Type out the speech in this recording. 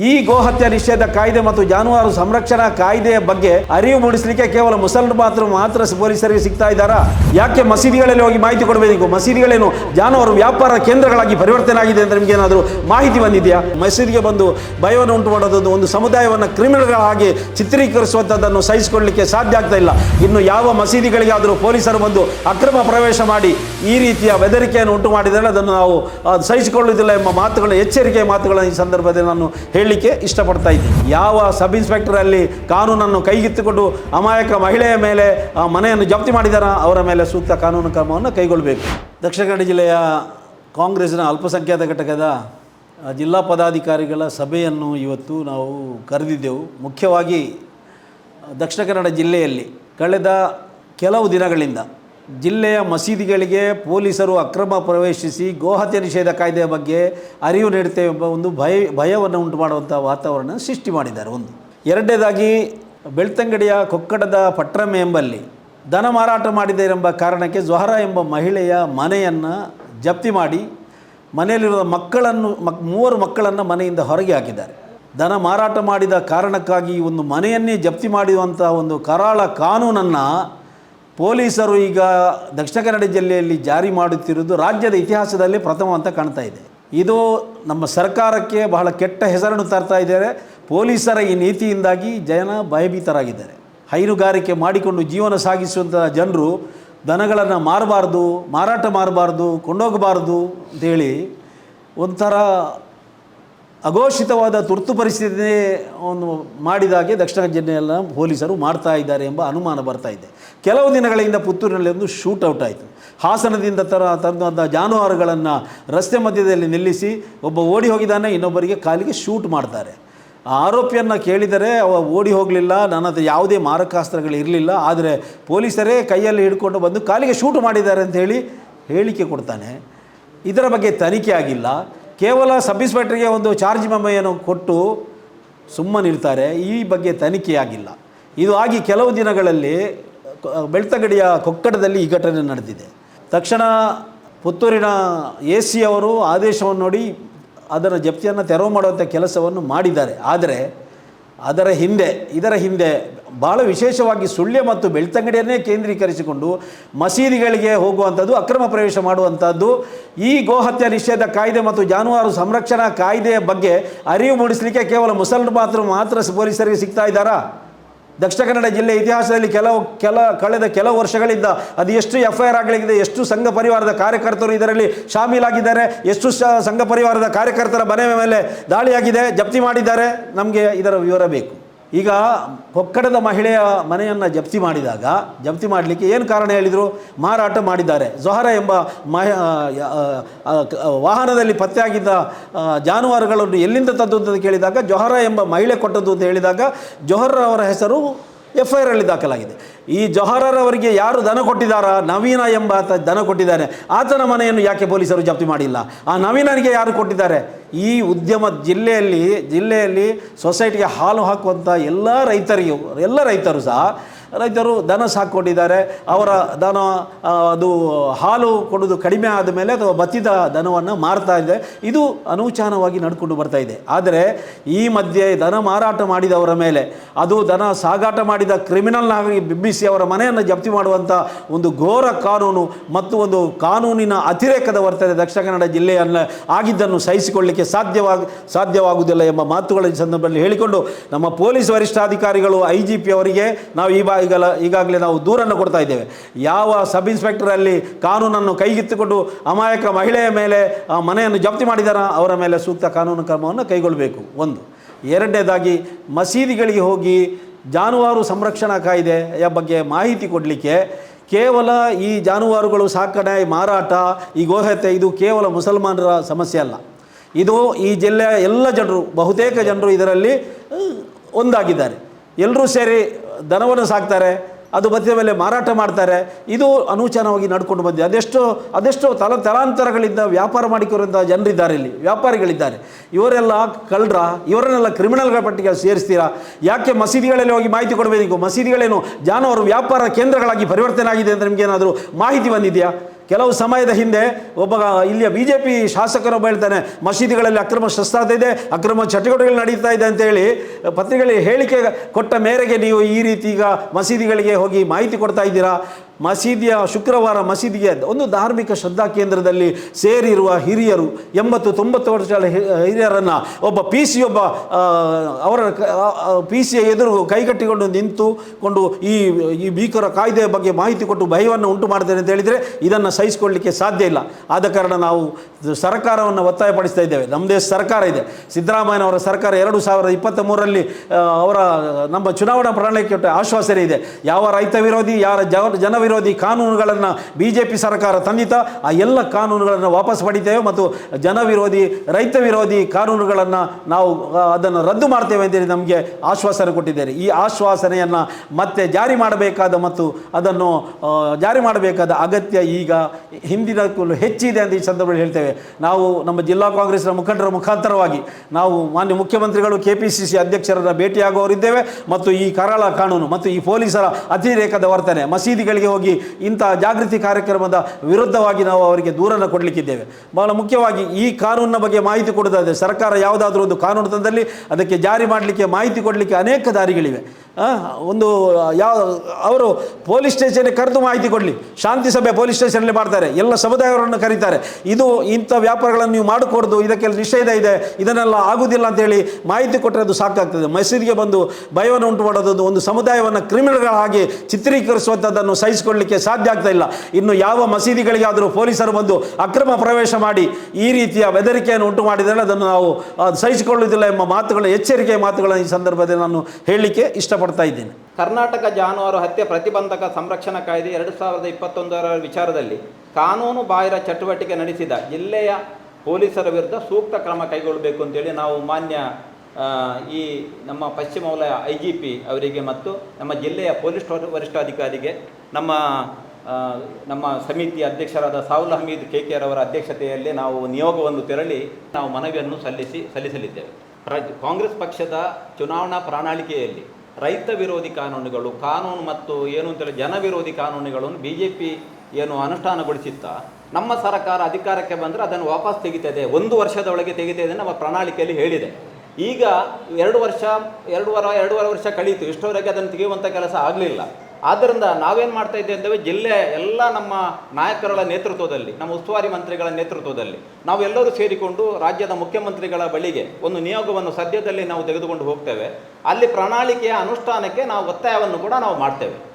ಈ ಗೋಹತ್ಯೆ ನಿಷೇಧ ಕಾಯ್ದೆ ಮತ್ತು ಜಾನುವಾರು ಸಂರಕ್ಷಣಾ ಕಾಯ್ದೆಯ ಬಗ್ಗೆ ಅರಿವು ಮೂಡಿಸಲಿಕ್ಕೆ ಕೇವಲ ಮುಸಲ್ಮಾನರು ಮಾತ್ರ ಪೊಲೀಸರಿಗೆ ಸಿಗ್ತಾ ಇದ್ದಾರಾ? ಯಾಕೆ ಮಸೀದಿಗಳಲ್ಲಿ ಹೋಗಿ ಮಾಹಿತಿ ಕೊಡಬೇಕು? ಮಸೀದಿಗಳೇನು ಜಾನುವಾರು ವ್ಯಾಪಾರ ಕೇಂದ್ರಗಳಾಗಿ ಪರಿವರ್ತನೆ ಆಗಿದೆ ಅಂತ ನಿಮ್ಗೆ ಏನಾದರೂ ಮಾಹಿತಿ ಬಂದಿದೆಯಾ? ಮಸೀದಿಗೆ ಬಂದು ಭಯವನ್ನು ಉಂಟು ಮಾಡೋದು ಒಂದು ಸಮುದಾಯವನ್ನು ಕ್ರಿಮಿನಲ್ಗಳಾಗಿ ಚಿತ್ರೀಕರಿಸುವಂಥದ್ದನ್ನು ಸಹಿಸಿಕೊಳ್ಳಲಿಕ್ಕೆ ಸಾಧ್ಯ ಆಗ್ತಾ ಇಲ್ಲ. ಇನ್ನು ಯಾವ ಮಸೀದಿಗಳಿಗಾದರೂ ಪೊಲೀಸರು ಬಂದು ಅಕ್ರಮ ಪ್ರವೇಶ ಮಾಡಿ ಈ ರೀತಿಯ ಬೆದರಿಕೆಯನ್ನು ಉಂಟು ಮಾಡಿದರೆ ಅದನ್ನು ನಾವು ಸಹಿಸಿಕೊಳ್ಳುವುದಿಲ್ಲ ಎಂಬ ಮಾತುಗಳ, ಎಚ್ಚರಿಕೆಯ ಮಾತುಗಳನ್ನು ಈ ಸಂದರ್ಭದಲ್ಲಿ ನಾನು ಹೇಳಲಿಕ್ಕೆ ಇಷ್ಟಪಡ್ತಾ ಇದ್ದೀನಿ. ಯಾವ ಸಬ್ ಇನ್ಸ್ಪೆಕ್ಟರ್ ಅಲ್ಲಿ ಕಾನೂನನ್ನು ಕೈಗೆತ್ತಿಕೊಂಡು ಅಮಾಯಕ ಮಹಿಳೆಯ ಮೇಲೆ ಆ, ಮನೆಯನ್ನು ಜಪ್ತಿ ಮಾಡಿದಾರ ಅವರ ಮೇಲೆ ಸೂಕ್ತ ಕಾನೂನು ಕ್ರಮವನ್ನು ಕೈಗೊಳ್ಳಬೇಕು. ದಕ್ಷಿಣ ಕನ್ನಡ ಜಿಲ್ಲೆಯ ಕಾಂಗ್ರೆಸ್ನ ಅಲ್ಪಸಂಖ್ಯಾತ ಘಟಕದ ಜಿಲ್ಲಾ ಪದಾಧಿಕಾರಿಗಳ ಸಭೆಯನ್ನು ಇವತ್ತು ನಾವು ಕರೆದಿದ್ದೆವು. ಮುಖ್ಯವಾಗಿ ದಕ್ಷಿಣ ಕನ್ನಡ ಜಿಲ್ಲೆಯಲ್ಲಿ ಕಳೆದ ಕೆಲವು ದಿನಗಳಿಂದ ಜಿಲ್ಲೆಯ ಮಸೀದಿಗಳಿಗೆ ಪೊಲೀಸರು ಅಕ್ರಮ ಪ್ರವೇಶಿಸಿ ಗೋಹತ್ಯೆ ನಿಷೇಧ ಕಾಯ್ದೆಯ ಬಗ್ಗೆ ಅರಿವು ನೀಡುತ್ತೇವೆ ಎಂಬ ಒಂದು ಭಯ, ಭಯವನ್ನು ಉಂಟು ಮಾಡುವಂಥ ವಾತಾವರಣ ಸೃಷ್ಟಿ ಮಾಡಿದ್ದಾರೆ ಒಂದು. ಎರಡನೇದಾಗಿ, ಬೆಳ್ತಂಗಡಿಯ ಕೊಕ್ಕಡದ ಪಟ್ರಮೆ ಎಂಬಲ್ಲಿ ದನ ಮಾರಾಟ ಮಾಡಿದೆ ಎಂಬ ಕಾರಣಕ್ಕೆ ಜೊಹರಾ ಎಂಬ ಮಹಿಳೆಯ ಮನೆಯನ್ನು ಜಪ್ತಿ ಮಾಡಿ ಮನೆಯಲ್ಲಿರುವ ಮಕ್ಕಳನ್ನು, ಮಕ್, ಮೂವರು ಮಕ್ಕಳನ್ನು ಮನೆಯಿಂದ ಹೊರಗೆ ಹಾಕಿದ್ದಾರೆ. ದನ ಮಾರಾಟ ಮಾಡಿದ ಕಾರಣಕ್ಕಾಗಿ ಒಂದು ಮನೆಯನ್ನೇ ಜಪ್ತಿ ಮಾಡಿರುವಂಥ ಒಂದು ಕರಾಳ ಕಾನೂನನ್ನು ಪೊಲೀಸರು ಈಗ ದಕ್ಷಿಣ ಕನ್ನಡ ಜಿಲ್ಲೆಯಲ್ಲಿ ಜಾರಿ ಮಾಡುತ್ತಿರುವುದು ರಾಜ್ಯದ ಇತಿಹಾಸದಲ್ಲಿ ಪ್ರಥಮ ಅಂತ ಕಾಣ್ತಾ ಇದೆ. ಇದು ನಮ್ಮ ಸರ್ಕಾರಕ್ಕೆ ಬಹಳ ಕೆಟ್ಟ ಹೆಸರನ್ನು ತರ್ತಾ ಇದ್ದಾರೆ. ಪೊಲೀಸರ ಈ ನೀತಿಯಿಂದಾಗಿ ಜನ ಭಯಭೀತರಾಗಿದ್ದಾರೆ. ಹೈನುಗಾರಿಕೆ ಮಾಡಿಕೊಂಡು ಜೀವನ ಸಾಗಿಸುವಂಥ ಜನರು ದನಗಳನ್ನು ಮಾರಬಾರ್ದು, ಮಾರಾಟ ಮಾಡಬಾರ್ದು ಕೊಂಡೋಗಬಾರ್ದು ಅಂತೇಳಿ ಒಂಥರ ಅಘೋಷಿತವಾದ ತುರ್ತು ಪರಿಸ್ಥಿತಿ ಒಂದು ಮಾಡಿದಾಗೆ ದಕ್ಷಿಣ ಜಿಲ್ಲೆಯಲ್ಲ ಪೊಲೀಸರು ಮಾಡ್ತಾ ಇದ್ದಾರೆ ಎಂಬ ಅನುಮಾನ ಬರ್ತಾ ಇದೆ. ಕೆಲವು ದಿನಗಳಿಂದ ಪುತ್ತೂರಿನಲ್ಲಿ ಒಂದು ಶೂಟೌಟ್ ಆಯಿತು. ಹಾಸನದಿಂದ ತರ ತಂದಂಥ ಜಾನುವಾರುಗಳನ್ನು ರಸ್ತೆ ಮಧ್ಯದಲ್ಲಿ ನಿಲ್ಲಿಸಿ ಒಬ್ಬ ಓಡಿ ಹೋಗಿದ್ದಾನೆ, ಇನ್ನೊಬ್ಬರಿಗೆ ಕಾಲಿಗೆ ಶೂಟ್ ಮಾಡ್ತಾರೆ. ಆರೋಪಿಯನ್ನು ಕೇಳಿದರೆ, ಅವ ಓಡಿ ಹೋಗಲಿಲ್ಲ, ನನ್ನ ಹತ್ರ ಯಾವುದೇ ಮಾರಕಾಸ್ತ್ರಗಳು ಇರಲಿಲ್ಲ, ಆದರೆ ಪೊಲೀಸರೇ ಕೈಯಲ್ಲಿ ಹಿಡ್ಕೊಂಡು ಬಂದು ಕಾಲಿಗೆ ಶೂಟ್ ಮಾಡಿದ್ದಾರೆ ಅಂತ ಹೇಳಿ ಹೇಳಿಕೆ ಕೊಡ್ತಾನೆ. ಇದರ ಬಗ್ಗೆ ತನಿಖೆ ಆಗಿಲ್ಲ. ಕೇವಲ ಸಬ್ ಇನ್ಸ್ಪೆಕ್ಟರ್ಗೆ ಒಂದು ಚಾರ್ಜ್ ಮೆಮೊಯನ್ನು ಕೊಟ್ಟು ಸುಮ್ಮನಿರ್ತಾರೆ ಈ ಬಗ್ಗೆ ತನಿಖೆ ಆಗಿಲ್ಲ ಇದು ಆಗಿ ಕೆಲವು ದಿನಗಳಲ್ಲಿ ಬೆಳ್ತಗಡಿಯ ಬೆಳ್ತಂಗಡಿಯ ಕೊಕ್ಕಡದಲ್ಲಿ ಈ ಘಟನೆ ನಡೆದಿದೆ. ತಕ್ಷಣ ಪುತ್ತೂರಿನ ಎ ಸಿ ಅವರು ಆದೇಶವನ್ನು ನೋಡಿ ಅದರ ಜಪ್ತಿಯನ್ನು ತೆರವು ಮಾಡುವಂಥ ಕೆಲಸವನ್ನು ಮಾಡಿದ್ದಾರೆ. ಆದರೆ ಅದರ ಹಿಂದೆ, ಇದರ ಹಿಂದೆ ಭಾಳ ವಿಶೇಷವಾಗಿ ಸುಳ್ಯ ಮತ್ತು ಬೆಳ್ತಂಗಡಿಯನ್ನೇ ಕೇಂದ್ರೀಕರಿಸಿಕೊಂಡು ಮಸೀದಿಗಳಿಗೆ ಹೋಗುವಂಥದ್ದು, ಅಕ್ರಮ ಪ್ರವೇಶ ಮಾಡುವಂಥದ್ದು, ಈ ಗೋಹತ್ಯೆ ನಿಷೇಧ ಕಾಯ್ದೆ ಮತ್ತು ಜಾನುವಾರು ಸಂರಕ್ಷಣಾ ಕಾಯ್ದೆಯ ಬಗ್ಗೆ ಅರಿವು ಮೂಡಿಸಲಿಕ್ಕೆ ಕೇವಲ ಮುಸಲ್ಮಾನರು ಮಾತ್ರ ಮಾತ್ರ ಪೊಲೀಸರಿಗೆ ಸಿಗ್ತಾ ಇದ್ದಾರಾ? ದಕ್ಷಿಣ ಕನ್ನಡ ಜಿಲ್ಲೆ ಇತಿಹಾಸದಲ್ಲಿ ಕೆಲವು, ಕೆಲ, ಕಳೆದ ಕೆಲವು ವರ್ಷಗಳಿಂದ ಅದು ಎಷ್ಟು ಎಫ್ ಐ ಆರ್ ಆಗಲಿದೆ ಎಷ್ಟು ಸಂಘ ಪರಿವಾರದ ಕಾರ್ಯಕರ್ತರು ಇದರಲ್ಲಿ ಶಾಮೀಲಾಗಿದ್ದಾರೆ, ಎಷ್ಟು ಸಂಘ ಪರಿವಾರದ ಕಾರ್ಯಕರ್ತರ ಮನೆ ಮೇಲೆ ದಾಳಿಯಾಗಿದೆ, ಜಪ್ತಿ ಮಾಡಿದ್ದಾರೆ, ನಮಗೆ ಇದರ ವಿವರ ಬೇಕು. ಈಗ ಪೊಕ್ಕಡದ ಮಹಿಳೆಯ ಮನೆಯನ್ನು ಜಪ್ತಿ ಮಾಡಿದಾಗ, ಜಪ್ತಿ ಮಾಡಲಿಕ್ಕೆ ಏನು ಕಾರಣ ಹೇಳಿದರು? ಮಾರಾಟ ಮಾಡಿದ್ದಾರೆ. ಜೊಹರ ಎಂಬ ಮಹ ವಾಹನದಲ್ಲಿ ಪತ್ತೆಯಾಗಿದ್ದ ಜಾನುವಾರುಗಳನ್ನು ಎಲ್ಲಿಂದ ತಂದು ಅಂತ ಕೇಳಿದಾಗ, ಜೊಹರ ಎಂಬ ಮಹಿಳೆ ಕೊಟ್ಟದ್ದು ಅಂತ ಹೇಳಿದಾಗ ಜೊಹರ್ ಅವರ ಹೆಸರು ಎಫ್ ಐ ಆರಲ್ಲಿ ದಾಖಲಾಗಿದೆ. ಈ ಜೊಹರರವರಿಗೆ ಯಾರು ದನ ಕೊಟ್ಟಿದ್ದಾರಾ? ನವೀನ ಎಂಬ ಆತ ದನ ಕೊಟ್ಟಿದ್ದಾನೆ. ಆತನ ಮನೆಯನ್ನು ಯಾಕೆ ಪೊಲೀಸರು ಜಪ್ತಿ ಮಾಡಿಲ್ಲ? ಆ ನವೀನನಿಗೆ ಯಾರು ಕೊಟ್ಟಿದ್ದಾರೆ? ಈ ಉದ್ಯಮ ಜಿಲ್ಲೆಯಲ್ಲಿ ಜಿಲ್ಲೆಯಲ್ಲಿ ಸೊಸೈಟಿಗೆ ಹಾಲು ಹಾಕುವಂಥ ಎಲ್ಲ ರೈತರಿಗೂ, ಎಲ್ಲ ರೈತರು ಸಹ ರೈತರು ದನ ಸಾಕೊಂಡಿದ್ದಾರೆ ಅವರ ದನ ಅದು ಹಾಲು ಕೊಡೋದು ಕಡಿಮೆ ಆದ ಮೇಲೆ ಅಥವಾ ಬತ್ತಿದ ದನವನ್ನು ಮಾರ್ತಾ ಇದೆ. ಇದು ಅನೂಚಾನವಾಗಿ ನಡ್ಕೊಂಡು ಬರ್ತಾ ಇದೆ. ಆದರೆ ಈ ಮಧ್ಯೆ ದನ ಮಾರಾಟ ಮಾಡಿದವರ ಮೇಲೆ, ಅದು ದನ ಸಾಗಾಟ ಮಾಡಿದ ಕ್ರಿಮಿನಲ್ನಾಗಿ ಬಿಂಬಿಸಿ ಅವರ ಮನೆಯನ್ನು ಜಪ್ತಿ ಮಾಡುವಂಥ ಒಂದು ಘೋರ ಕಾನೂನು ಮತ್ತು ಒಂದು ಕಾನೂನಿನ ಅತಿರೇಕದ ವರ್ತನೆ ದಕ್ಷಿಣ ಕನ್ನಡ ಜಿಲ್ಲೆಯನ್ನು ಆಗಿದ್ದನ್ನು ಸಹಿಸಿಕೊಳ್ಳಲಿಕ್ಕೆ ಸಾಧ್ಯವಾಗ ಸಾಧ್ಯವಾಗುವುದಿಲ್ಲ ಎಂಬ ಮಾತುಗಳ ಸಂದರ್ಭದಲ್ಲಿ ಹೇಳಿಕೊಂಡು ನಮ್ಮ ಪೊಲೀಸ್ ವರಿಷ್ಠಾಧಿಕಾರಿಗಳು ಐ ಜಿ ಪಿ ಅವರಿಗೆ ನಾವು ಈ ಬಾ ಈಗಲ ಈಗಾಗಲೇ ನಾವು ದೂರನ್ನು ಕೊಡ್ತಾ ಇದ್ದೇವೆ. ಯಾವ ಸಬ್ ಇನ್ಸ್ಪೆಕ್ಟರಲ್ಲಿ ಕಾನೂನನ್ನು ಕೈಗೆತ್ತಿಕೊಂಡು ಅಮಾಯಕ ಮಹಿಳೆಯ ಮೇಲೆ ಆ ಮನೆಯನ್ನು ಜಪ್ತಿ ಮಾಡಿದಾರ, ಅವರ ಮೇಲೆ ಸೂಕ್ತ ಕಾನೂನು ಕ್ರಮವನ್ನು ಕೈಗೊಳ್ಳಬೇಕು ಒಂದು. ಎರಡನೇದಾಗಿ, ಮಸೀದಿಗಳಿಗೆ ಹೋಗಿ ಜಾನುವಾರು ಸಂರಕ್ಷಣಾ ಕಾಯ್ದೆಯ ಬಗ್ಗೆ ಮಾಹಿತಿ ಕೊಡಲಿಕ್ಕೆ ಕೇವಲ ಈ ಜಾನುವಾರುಗಳು ಸಾಕಣೆ, ಮಾರಾಟ, ಈ ಗೋಹತ್ಯೆ ಇದು ಕೇವಲ ಮುಸಲ್ಮಾನರ ಸಮಸ್ಯೆ ಅಲ್ಲ. ಇದು ಈ ಜಿಲ್ಲೆಯ ಎಲ್ಲ ಜನರು, ಬಹುತೇಕ ಜನರು ಇದರಲ್ಲಿ ಒಂದಾಗಿದ್ದಾರೆ. ಎಲ್ಲರೂ ಸೇರಿ ದನವನ್ನು ಸಾಕ್ತಾರೆ, ಅದು ಬತ್ತಿದ ಮೇಲೆ ಮಾರಾಟ ಮಾಡ್ತಾರೆ. ಇದು ಅನೂಚಾನವಾಗಿ ನಡ್ಕೊಂಡು ಬಂದಿದೆ. ಅದೆಷ್ಟು ಅದೆಷ್ಟು ತಲ, ತಲಾಂತರಗಳಿಂದ ವ್ಯಾಪಾರ ಮಾಡಿಕೊಂಡಂಥ ಜನರಿದ್ದಾರೆ ಇಲ್ಲಿ, ವ್ಯಾಪಾರಿಗಳಿದ್ದಾರೆ. ಇವರೆಲ್ಲ ಕಳ್ಳರ, ಇವರನ್ನೆಲ್ಲ ಕ್ರಿಮಿನಲ್ಗಳ ಪಟ್ಟಿಗೆ ಸೇರಿಸ್ತೀರಾ? ಯಾಕೆ ಮಸೀದಿಗಳಲ್ಲಿ ಹೋಗಿ ಮಾಹಿತಿ ಕೊಡಬೇಕು? ಮಸೀದಿಗಳೇನು ಜಾನುವಾರು ವ್ಯಾಪಾರ ಕೇಂದ್ರಗಳಾಗಿ ಪರಿವರ್ತನೆ ಆಗಿದೆ ಅಂತ ನಿಮಗೇನಾದರೂ ಮಾಹಿತಿ ಬಂದಿದೆಯಾ? ಕೆಲವು ಸಮಯದ ಹಿಂದೆ ಒಬ್ಬ ಇಲ್ಲಿಯ ಬಿ ಜೆ ಪಿ ಶಾಸಕರೊಬ್ಬ ಹೇಳ್ತಾನೆ, ಮಸೀದಿಗಳಲ್ಲಿ ಅಕ್ರಮ ಶಸ್ತ್ರಾರ್ಥ ಇದೆ, ಅಕ್ರಮ ಚಟುವಟಿಕೆಗಳು ನಡೀತಾ ಇದೆ ಅಂತೇಳಿ ಪತ್ರಿಕೆಗಳಿಗೆ ಹೇಳಿಕೆ ಕೊಟ್ಟ ಮೇರೆಗೆ ನೀವು ಈ ರೀತಿ ಈಗ ಮಸೀದಿಗಳಿಗೆ ಹೋಗಿ ಮಾಹಿತಿ ಕೊಡ್ತಾ ಇದ್ದೀರಾ? ಮಸೀದಿಯ, ಶುಕ್ರವಾರ ಮಸೀದಿಗೆ ಒಂದು ಧಾರ್ಮಿಕ ಶ್ರದ್ಧಾ ಕೇಂದ್ರದಲ್ಲಿ ಸೇರಿರುವ ಹಿರಿಯರು ಎಂಬತ್ತು ತೊಂಬತ್ತು ವರ್ಷಗಳ ಹಿರಿಯರನ್ನು ಒಬ್ಬ ಪಿ ಸಿ ಒಬ್ಬ ಅವರ ಪಿ ಸಿಯ ಎದುರು ಕೈಗಟ್ಟಿಕೊಂಡು ನಿಂತುಕೊಂಡು ಈ ಈ ಭೀಕರ ಕಾಯ್ದೆಯ ಬಗ್ಗೆ ಮಾಹಿತಿ ಕೊಟ್ಟು ಭಯವನ್ನು ಉಂಟು ಮಾಡ್ತೇನೆ ಅಂತ ಹೇಳಿದರೆ ಇದನ್ನು ಸಹಿಸಿಕೊಳ್ಳಲಿಕ್ಕೆ ಸಾಧ್ಯ ಇಲ್ಲ. ಆದ ಕಾರಣ ನಾವು ಸರ್ಕಾರವನ್ನು ಒತ್ತಾಯಪಡಿಸ್ತಾ ಇದ್ದೇವೆ. ನಮ್ಮದೇ ಸರ್ಕಾರ ಇದೆ. ಸಿದ್ದರಾಮಯ್ಯನವರ ಸರ್ಕಾರ ಎರಡು ಸಾವಿರದ ಇಪ್ಪತ್ತ ಮೂರರಲ್ಲಿ ಅವರ ನಮ್ಮ ಚುನಾವಣಾ ಪ್ರಣಾಳಿಕೆ ಆಶ್ವಾಸನೆ ಇದೆ. ಯಾವ ರೈತ ವಿರೋಧಿ, ಯಾರ ಜನ ವಿರೋಧಿ ಕಾನೂನುಗಳನ್ನು ಬಿ ಜೆ ಪಿ ಸರ್ಕಾರ ತಂದಿತ, ಆ ಎಲ್ಲ ಕಾನೂನುಗಳನ್ನು ವಾಪಸ್ ಪಡಿತೇವೆ ಮತ್ತು ಜನ ವಿರೋಧಿ ರೈತ ವಿರೋಧಿ ಕಾನೂನುಗಳನ್ನು ನಾವು ಅದನ್ನು ರದ್ದು ಮಾಡ್ತೇವೆ ಅಂತೇಳಿ ನಮಗೆ ಆಶ್ವಾಸನೆ ಕೊಟ್ಟಿದ್ದಾರೆ. ಈ ಆಶ್ವಾಸನೆಯನ್ನು ಮತ್ತೆ ಜಾರಿ ಮಾಡಬೇಕಾದ ಮತ್ತು ಅದನ್ನು ಜಾರಿ ಮಾಡಬೇಕಾದ ಅಗತ್ಯ ಈಗ ಹಿಂದಿನಕ್ಕೂ ಹೆಚ್ಚಿದೆ ಅಂತ ಈ ಸಂದರ್ಭದಲ್ಲಿ ಹೇಳ್ತೇವೆ. ನಾವು ನಮ್ಮ ಜಿಲ್ಲಾ ಕಾಂಗ್ರೆಸ್ನ ಮುಖಂಡರ ಮುಖಾಂತರವಾಗಿ ನಾವು ಮಾನ್ಯ ಮುಖ್ಯಮಂತ್ರಿಗಳು ಕೆ ಪಿ ಸಿ ಸಿ ಅಧ್ಯಕ್ಷರನ್ನು ಭೇಟಿಯಾಗುವವರಿದ್ದೇವೆ ಮತ್ತು ಈ ಕರಾಳ ಕಾನೂನು ಮತ್ತು ಈ ಪೊಲೀಸರ ಅತಿರೇಕದ ವರ್ತನೆ ಮಸೀದಿಗಳಿಗೆ ಹೋಗಿ ಇಂಥ ಜಾಗೃತಿ ಕಾರ್ಯಕ್ರಮದ ವಿರುದ್ಧವಾಗಿ ನಾವು ಅವರಿಗೆ ದೂರನ್ನು ಕೊಡಲಿಕ್ಕಿದ್ದೇವೆ. ಬಹಳ ಮುಖ್ಯವಾಗಿ ಈ ಕಾನೂನಿನ ಬಗ್ಗೆ ಮಾಹಿತಿ ಕೊಡೋದಾದರೆ ಸರ್ಕಾರ ಯಾವುದಾದ್ರೂ ಒಂದು ಕಾನೂನು ತಂದಲ್ಲಿ ಅದಕ್ಕೆ ಜಾರಿ ಮಾಡಲಿಕ್ಕೆ ಮಾಹಿತಿ ಕೊಡಲಿಕ್ಕೆ ಅನೇಕ ದಾರಿಗಳಿವೆ. ಒಂದು ಯಾವ, ಅವರು ಪೊಲೀಸ್ ಸ್ಟೇಷನ್ಗೆ ಕರೆದು ಮಾಹಿತಿ ಕೊಡಲಿ. ಶಾಂತಿ ಸಭೆ ಪೊಲೀಸ್ ಸ್ಟೇಷನಲ್ಲಿ ಮಾಡ್ತಾರೆ. ಎಲ್ಲ ಸಮುದಾಯವನ್ನು ಕರೀತಾರೆ. ಇದು ಇಂಥ ವ್ಯಾಪಾರಗಳನ್ನು ನೀವು ಮಾಡಿಕೊಡ್ದು ಇದಕ್ಕೆಲ್ಲ ನಿಷೇಧ ಇದೆ, ಇದನ್ನೆಲ್ಲ ಆಗುವುದಿಲ್ಲ ಅಂತೇಳಿ ಮಾಹಿತಿ ಕೊಟ್ಟರೆ ಅದು ಸಾಕಾಗ್ತದೆ. ಮಸೀದಿಗೆ ಬಂದು ಭಯವನ್ನು ಉಂಟು ಮಾಡೋದು ಒಂದು ಸಮುದಾಯವನ್ನು ಕ್ರಿಮಿನಲ್ಗಳ ಹಾಗೆ ಚಿತ್ರೀಕರಿಸುವಂಥದ್ದನ್ನು ಸಹಿಸಿಕೊಳ್ಳಲಿಕ್ಕೆ ಸಾಧ್ಯ ಆಗ್ತಾ ಇಲ್ಲ. ಇನ್ನು ಯಾವ ಮಸೀದಿಗಳಿಗೆ ಆದರೂ ಪೊಲೀಸರು ಬಂದು ಅಕ್ರಮ ಪ್ರವೇಶ ಮಾಡಿ ಈ ರೀತಿಯ ಬೆದರಿಕೆಯನ್ನು ಉಂಟು ಮಾಡಿದರೆ ಅದನ್ನು ನಾವು ಸಹಿಸಿಕೊಳ್ಳುವುದಿಲ್ಲ ಎಂಬ ಮಾತುಗಳ, ಎಚ್ಚರಿಕೆಯ ಮಾತುಗಳನ್ನು ಈ ಸಂದರ್ಭದಲ್ಲಿ ನಾನು ಹೇಳಲಿಕ್ಕೆ ಇಷ್ಟಪಡ್ತಾ ಇದ್ದೇನೆ. ಕರ್ನಾಟಕ ಜಾನುವಾರು ಹತ್ಯೆ ಪ್ರತಿಬಂಧಕ ಸಂರಕ್ಷಣಾ ಕಾಯ್ದೆ ಎರಡು ಸಾವಿರದ ಇಪ್ಪತ್ತೊಂದರ ವಿಚಾರದಲ್ಲಿ ಕಾನೂನು ಬಾಹಿರ ಚಟುವಟಿಕೆ ನಡೆಸಿದ ಜಿಲ್ಲೆಯ ಪೊಲೀಸರ ವಿರುದ್ಧ ಸೂಕ್ತ ಕ್ರಮ ಕೈಗೊಳ್ಳಬೇಕು ಅಂತೇಳಿ ನಾವು ಮಾನ್ಯ ಈ ನಮ್ಮ ಪಶ್ಚಿಮ ವಲಯ ಐ ಜಿ ಪಿ ಅವರಿಗೆ ಮತ್ತು ನಮ್ಮ ಜಿಲ್ಲೆಯ ಪೊಲೀಸ್ ವರ- ವರಿಷ್ಠಾಧಿಕಾರಿಗೆ ನಮ್ಮ ನಮ್ಮ ಸಮಿತಿ ಅಧ್ಯಕ್ಷರಾದ ಸಾವುಲ್ ಹಮೀದ್ ಕೆ ಕೆ ಅವರ ಅಧ್ಯಕ್ಷತೆಯಲ್ಲಿ ನಾವು ನಿಯೋಗವನ್ನು ತೆರಳಿ ನಾವು ಮನವಿಯನ್ನು ಸಲ್ಲಿಸಿ, ಸಲ್ಲಿಸಲಿದ್ದೇವೆ. ಕಾಂಗ್ರೆಸ್ ಪಕ್ಷದ ಚುನಾವಣಾ ಪ್ರಣಾಳಿಕೆಯಲ್ಲಿ ರೈತ ವಿರೋಧಿ ಕಾನೂನುಗಳು, ಕಾನೂನು ಮತ್ತು ಏನು ಅಂತೇಳಿ ಜನ ವಿರೋಧಿ ಕಾನೂನುಗಳನ್ನು ಬಿ ಜೆ ಪಿ ಏನು ಅನುಷ್ಠಾನಗೊಳಿಸಿತ್ತಾ, ನಮ್ಮ ಸರ್ಕಾರ ಅಧಿಕಾರಕ್ಕೆ ಬಂದರೆ ಅದನ್ನು ವಾಪಸ್ ತೆಗಿತದೆ, ಒಂದು ವರ್ಷದ ಒಳಗೆ ತೆಗಿತದೆ ನಮ್ಮ ಪ್ರಣಾಳಿಕೆಯಲ್ಲಿ ಹೇಳಿದೆ. ಈಗ ಎರಡು ವರ್ಷ, ಎರಡೂವರೆ ಎರಡೂವರೆ ವರ್ಷ ಕಳೀತು, ಇಷ್ಟವರೆಗೆ ಅದನ್ನು ತೆಗೆಯುವಂಥ ಕೆಲಸ ಆಗಲಿಲ್ಲ. ಆದ್ದರಿಂದ ನಾವೇನು ಮಾಡ್ತಾ ಇದ್ದೇವೆ ಅಂದರೆ ಜಿಲ್ಲೆ ಎಲ್ಲ ನಮ್ಮ ನಾಯಕರುಗಳ ನೇತೃತ್ವದಲ್ಲಿ, ನಮ್ಮ ಉಸ್ತುವಾರಿ ಮಂತ್ರಿಗಳ ನೇತೃತ್ವದಲ್ಲಿ ನಾವೆಲ್ಲರೂ ಸೇರಿಕೊಂಡು ರಾಜ್ಯದ ಮುಖ್ಯಮಂತ್ರಿಗಳ ಬಳಿಗೆ ಒಂದು ನಿಯೋಗವನ್ನು ಸದ್ಯದಲ್ಲಿ ನಾವು ತೆಗೆದುಕೊಂಡು ಹೋಗ್ತೇವೆ. ಅಲ್ಲಿ ಪ್ರಣಾಳಿಕೆಯ ಅನುಷ್ಠಾನಕ್ಕೆ ನಾವು ಒತ್ತಾಯವನ್ನು ಕೂಡ ನಾವು ಮಾಡ್ತೇವೆ.